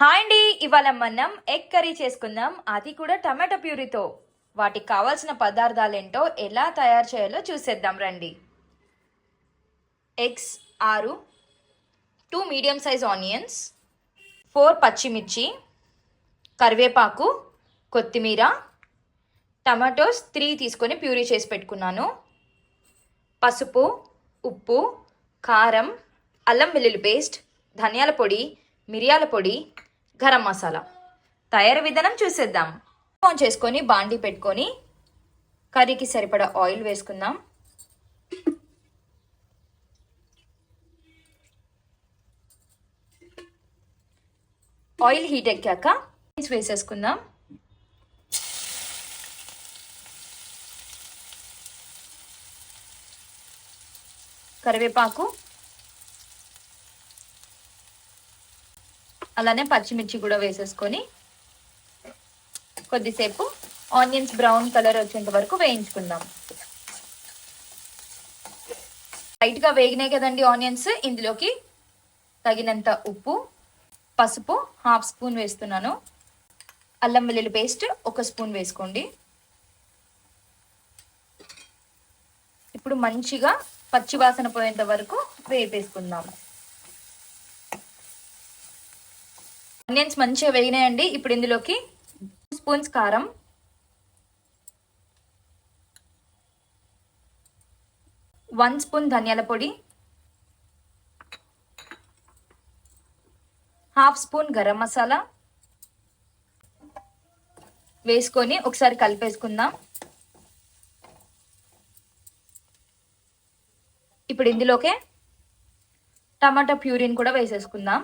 Hi అండి ఇవాళ మనం ఎగ్ కర్రీ చేసుకుందాం. అది కూడా టమాటో ప్యూరీతో. వాటికి కావాల్సిన పదార్థాలేంటో ఎలా తయారు చేయాలో చూసేద్దాం రండి. ఎగ్స్ ఆరు two medium size onions four పచ్చిమిర్చి కరివేపాకు కొత్తిమీర టమాటోస్ త్రీ తీసుకొని ప్యూరీ చేసి పెట్టుకున్నాను. పసుపు ఉప్పు కారం అల్లం వెల్లుల్లి పేస్ట్ ధనియాల పొడి మిరియాల పొడి గరం మసాలా. తయారీ విధానం చూసేద్దాం. ఆన్ చేసుకొని బాండి పెట్టుకొని కర్రీకి సరిపడా ఆయిల్ వేసుకుందాం. ఆయిల్ హీట్ ఎక్కాక వేసేసుకుందాం. కరివేపాకు అలానే పచ్చిమిర్చి కూడా వేసేసుకొని కొద్దిసేపు ఆనియన్స్ బ్రౌన్ కలర్ వచ్చేంత వరకు వేయించుకుందాం. లైట్గా వేగినాయి కదండి ఆనియన్స్. ఇందులోకి తగినంత ఉప్పు పసుపు హాఫ్ స్పూన్ వేస్తున్నాను. అల్లం వెల్లుల్లి పేస్ట్ ఒక స్పూన్ వేసుకోండి. ఇప్పుడు మంచిగా పచ్చివాసన పోయేంత వరకు వేపేసుకుందాము ఆనియన్స్ మంచిగా వేగినాయండి. ఇప్పుడు ఇందులోకి స్పూన్స్ కారం. వన్ స్పూన్ ధనియాల పొడి. Half spoon garam masala. వేసుకొని ఒకసారి కలిపేసుకుందాం. ఇప్పుడు ఇందులోకే టమాటా ప్యూరిన్ కూడా వేసేసుకుందాం.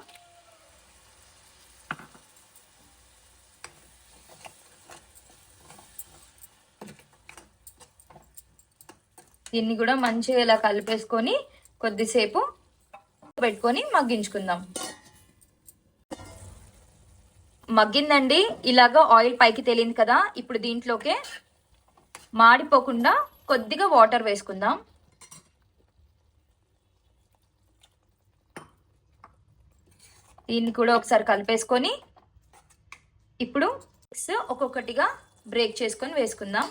దీన్ని కూడా మంచిగా ఇలా కలిపేసుకొని కొద్దిసేపు పెట్టుకొని మగ్గించుకుందాం. మగ్గిందండి ఇలాగా ఆయిల్ పైకి తేలింది కదా ఇప్పుడు దీంట్లోకే మాడిపోకుండా కొద్దిగా వాటర్ వేసుకుందాం. దీన్ని కూడా ఒకసారి కలిపేసుకొని ఇప్పుడు ఒక్కొక్కటిగా బ్రేక్ చేసుకొని వేసుకుందాం.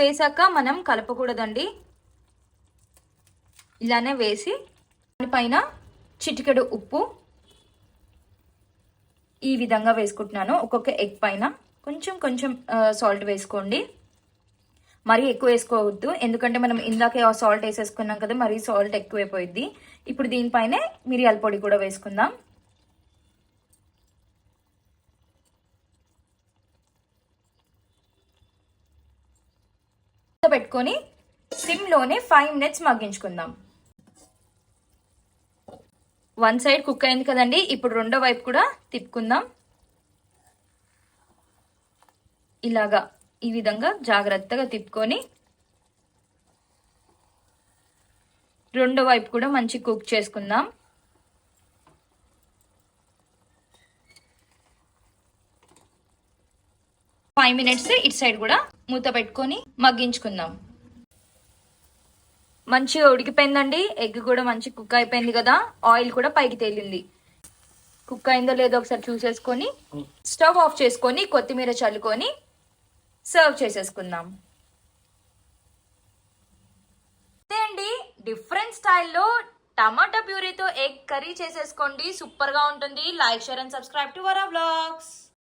వేసాక మనం కలపకూడదండి. ఇలానే వేసి దానిపైన చిటికెడు ఉప్పు ఈ విధంగా వేసుకుంటున్నాను. ఒక్కొక్క ఎగ్ పైన కొంచెం కొంచెం సాల్ట్ వేసుకోండి. మరీ ఎక్కువ వేసుకోవద్దు. ఎందుకంటే మనం ఇందాకే ఆ సాల్ట్ వేసేసుకున్నాం కదా మరీ సాల్ట్ ఎక్కువైపోయింది ఇప్పుడు దీనిపైనే మిరియాల పొడి కూడా వేసుకుందాం. పెట్టుకొని సిమ్లోనే ఫైవ్ మినిట్స్ మగ్గించుకుందాం. వన్ సైడ్ కుక్ అయింది కదండి. ఇప్పుడు రెండో వైపు కూడా తిప్పుకుందాం. ఇలాగా ఈ విధంగా జాగ్రత్తగా తిప్పుకొని రెండో వైపు కూడా మంచి కుక్ చేసుకుందాం. ఫైవ్ మినిట్స్ ఇటు సైడ్ కూడా మూత పెట్టుకొని మగ్గించుకుందాం. మంచిగా ఉడికిపోయిందండి. ఎగ్ కూడా మంచి కుక్ అయిపోయింది కదా. ఆయిల్ కూడా పైకి తేలింది. కుక్ అయిందో లేదో ఒకసారి చూసేసుకొని స్టవ్ ఆఫ్ చేసుకొని కొత్తిమీర చల్లుకొని సర్వ్ చేసేసుకుందాం. అదే అండి. డిఫరెంట్ స్టైల్లో టమాటా ప్యూరీతో ఎగ్ కర్రీ చేసేసుకోండి. సూపర్గా ఉంటుంది. Like share and subscribe to our vlogs